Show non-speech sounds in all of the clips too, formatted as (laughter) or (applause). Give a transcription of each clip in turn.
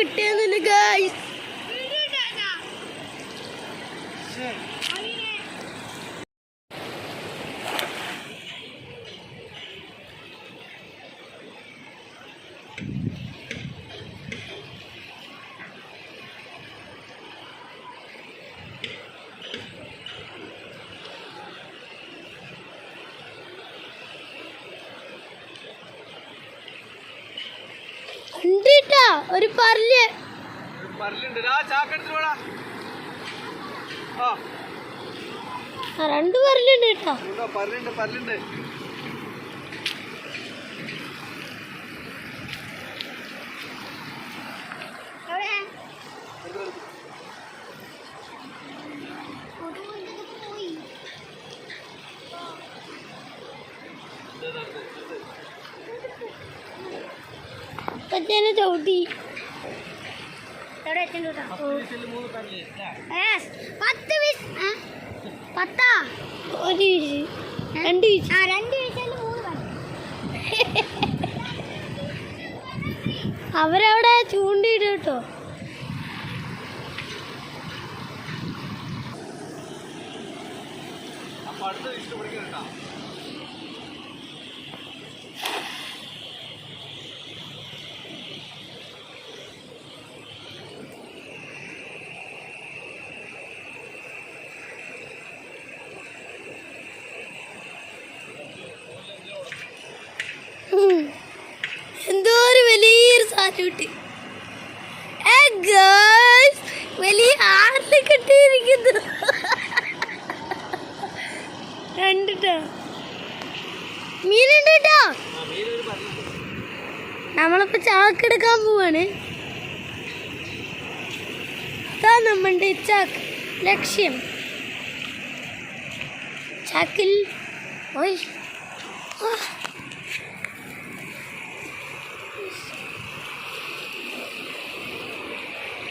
കിട്ടിയെന്നില്ല guys കണ്ടിട്ടാ ഒരു ആ, രണ്ട് പല്ലുണ്ട് കേട്ടോ. ഉണ്ടോ? പല്ലുണ്ട്. പച്ചേനെ ചവിട്ടി. പത്ത് പത്താ? ഒരു രണ്ട് ആ രണ്ട് വീസിൽ മൂന്ന് അവരവിടെ ചൂണ്ടിയിട്ട് കേട്ടോ. അപ്പൊ അടുത്ത ഇഷ്ടം പിടിക്കണ്ടാ കിട്ടി വലിയ ആറിൽ കെട്ടിയിരിക്കുന്നു. കണ്ടിട്ടോ മീനുണ്ട് കേട്ടോ നമ്മളിപ്പോ ചാക്കെടുക്കാൻ പോവാണ്. അതാ നമ്മളുടെ ചാക്ക്. ലക്ഷ്യം. ചാക്കിൽ ഓയ്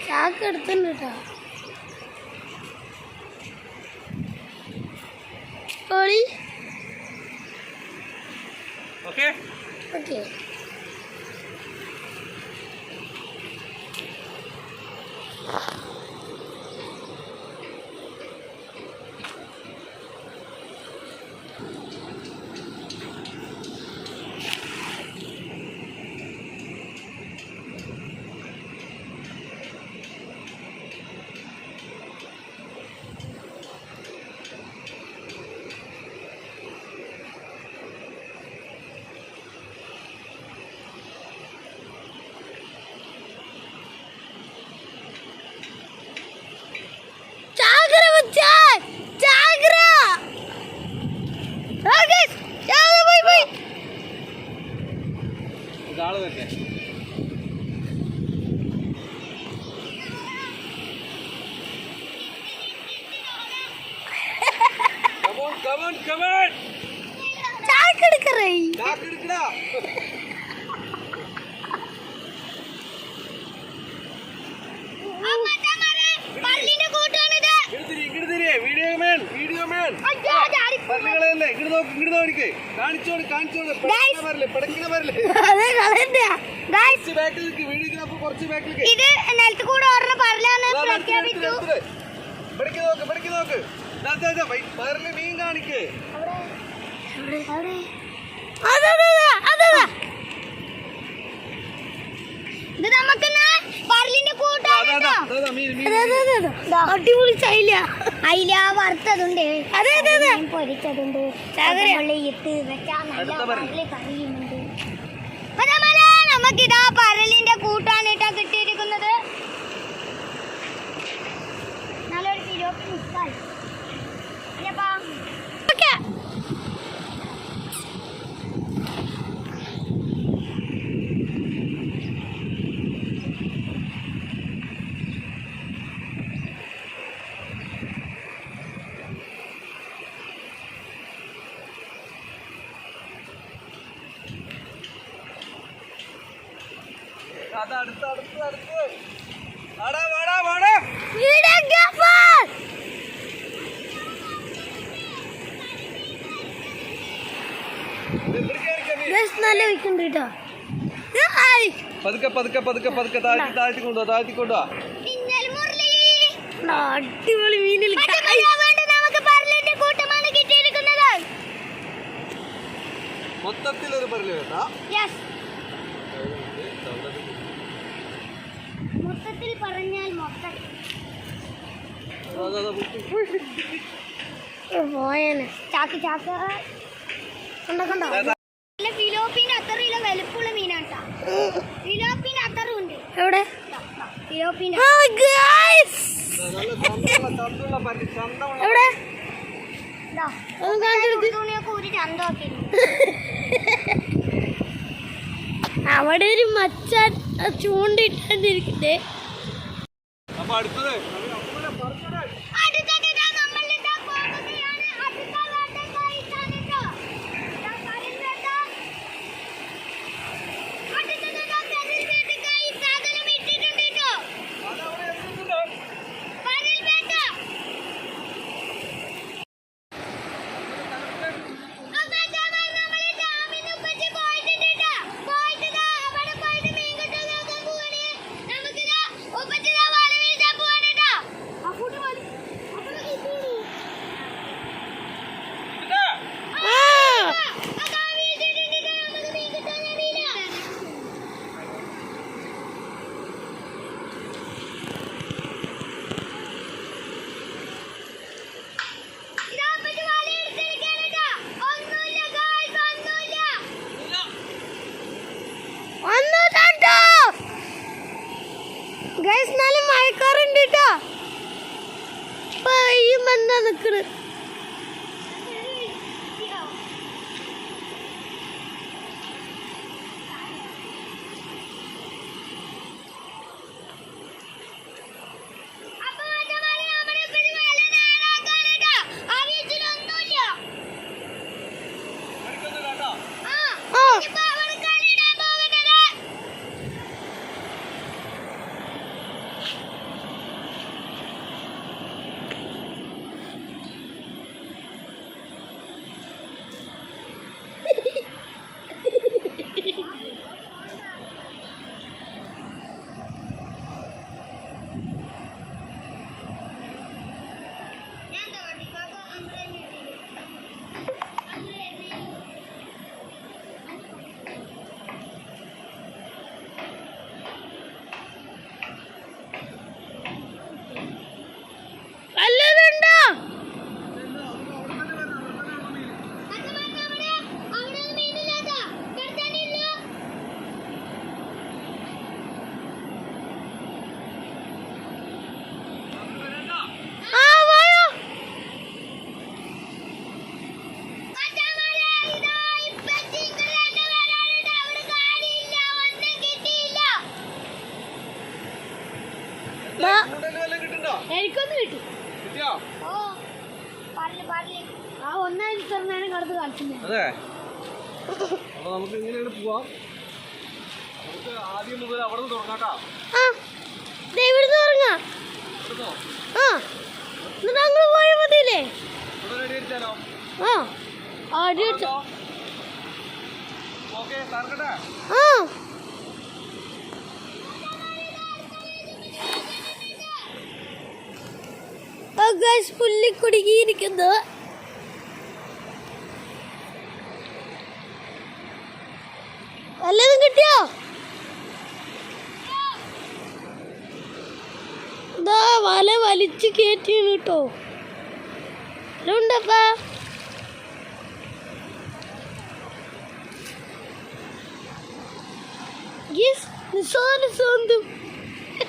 ചാക്ക് എടുത്തിട്ടുണ്ട് കേട്ടോ ഓളി ഓക്കെ. ഓക്കെ. നിൽക്ക് വീഡിയോ അപ്പൊ കുറച്ച് ബാക്കിൽ നിൽക്ക് ഇത് നിലത്ത് കൂടെ ഓർമ്മ പറഞ്ഞാന്ന് പ്രഖ്യാപിച്ചു. നോക്ക് നോക്ക്. ദാ, ദാ, ദാ, വൈ- വയറിൽ മീൻ കാണിക്കേ. അടിപൊളി ചൈല. അയില വറുത്തതുണ്ട്. അതെ അതെ അതെ. മീൻ പൊരിച്ചതുണ്ട്. നമുക്കിതാ പരലിന്റെ കൂട്ടാണ് ഇട്ടാ കിട്ടിയിരിക്കുന്നത് നല്ലൊരു കിലോ മിസ്സായി അല്ലപ്പാ ഓക്കേ. അതാ അടുത്ത് അടുത്ത് അടുത്ത്. വാടാ വാടാ വാടാ. നല്ല വെക്കുന്നുണ്ട് കേട്ടോ. പതുക്കെ പതുക്കെ പതുക്കെ പതുക്കെ താഴ്ത്തി താഴ്ത്തി കൊണ്ടുവാ താഴ്ത്തി കൊണ്ടുവാ. അടിപൊളി മീനിൽ മൊത്തത്തിൽ ഒരു കേട്ടാ. യെസ് മൊത്തത്തിൽ പറഞ്ഞാൽ മൊത്തം. പോയേനെ. ചാക്ക് ചാക്ക്. കണ്ടോ കണ്ടോ? നല്ല ഫിലോപ്പിന്റെ അത്രയില്ല വലുപ്പുള്ള മീനാട്ടാ. ഫിലോപ്പിന്റെ അത്തറും ഉണ്ട് എവിടെ? ഫിലോപ്പിന്റെ. എവിടെ? അവിടെ ഒരു മച്ചാൻ ചൂണ്ടിട്ടിരിക്കട്ടെ അപ്പൊ അടുത്തത്. ആ ഒന്നായി നേരം കടന്ന് കളിച്ചു അതെ. അപ്പൊ നമുക്ക് ഇങ്ങനെയാണ് പോവാം. നമുക്ക് ആദ്യം മുതൽ അവിടെ നിന്ന് തുടങ്ങാട്ടോ ഇവിടുന്ന് തുടങ്ങാം? ആ എന്നിട്ട് അങ്ങ് പോയാൽ മതിയില്ലേ? ആ അടി വെച്ചോ ഓക്കെ ആ. ഗൈസ് പുല്ലി കുടുങ്ങിയിരിക്കുന്നു വല്ലതും കിട്ടിയോ? ഇതാ വല വലിച്ച് കയറ്റിയാണ് കേട്ടോ ഉണ്ടപ്പാ നിസ്സാര സ്വന്തം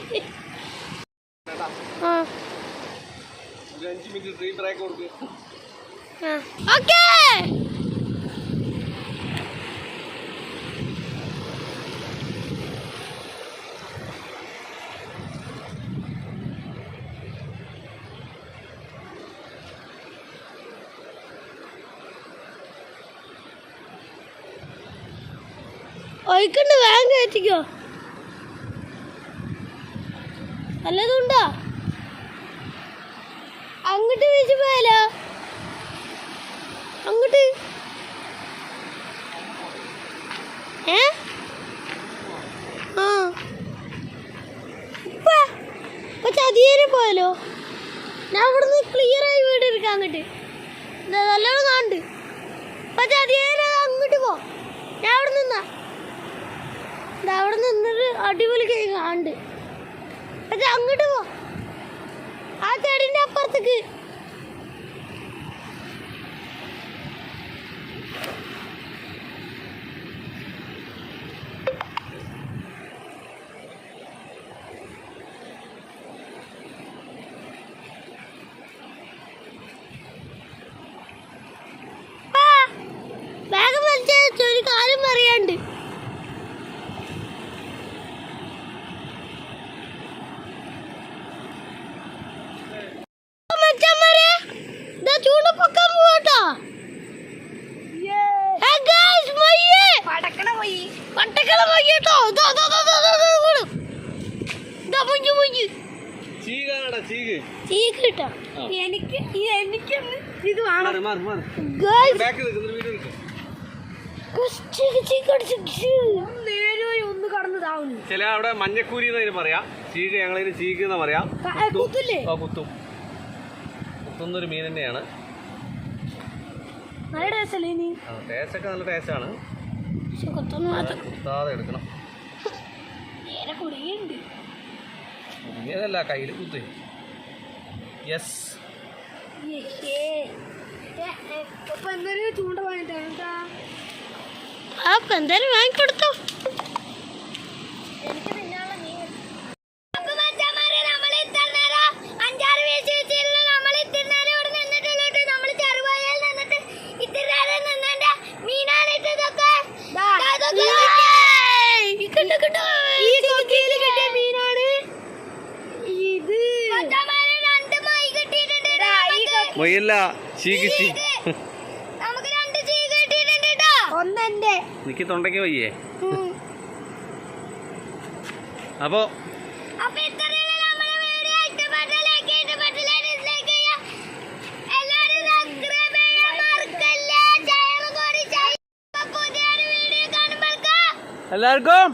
(laughs) ആ. അഞ്ച് മിനിറ്റ് ഓക്കേ! ഒഴിക്കണ്ട് വേഗം കയറ്റിക്കോ. നല്ലതുണ്ടോ? പോയാലോ? അങ്ങോട്ട്. ഏ? ആ. ചതിയേരെ പോയാലോ? ഞാൻ ഇവിടുന്ന് ക്ലിയർ ആയി വീട് എടുക്കാം അങ്ങോട്ട്. നല്ലോണം കാണുന്നുണ്ട്. അപ്പൊ ചതിയേരെ അങ്ങോട്ട് പോ. ഞാൻ അവിടെ നിന്നാ. അവിടെ നിന്നൊരു അടിപൊളി കാണുന്നുണ്ട്. പക്ഷെ അങ്ങോട്ട് പോ. ആ ചെടിന്റെ അപ്പുറത്തേക്ക്. ഒന്ന് കടന്നതാവുന്നു ചില അവിടെ മഞ്ഞക്കൂരി എന്നതിന് പറയാം? ചീക ഞങ്ങളതിന് ചീക്ക് എന്ന് പറയാം? കുത്തും. കുത്തുന്നൊരു മീൻ തന്നെയാണ്. നല്ല ടേസ്റ്റല്ലേ ടേസ്റ്റൊക്കെ നല്ല ടേസ്റ്റാണ്. കുത്താതെ എടുക്കണം. നേരെ കുടിയുണ്ട് ഇതല്ല കയ്യിൽ കുത്ത് യെസ് അപ്പൊ എന്തായാലും ചൂണ്ട വാങ്ങിട്ടാ അപ്പൊ എന്തായാലും വാങ്ങിക്കൊടുത്തോ. ചീക്ക് ചീ എനിക്ക് തൊണ്ടയ്ക്ക് വയ്യേ. അപ്പോ എല്ലാവർക്കും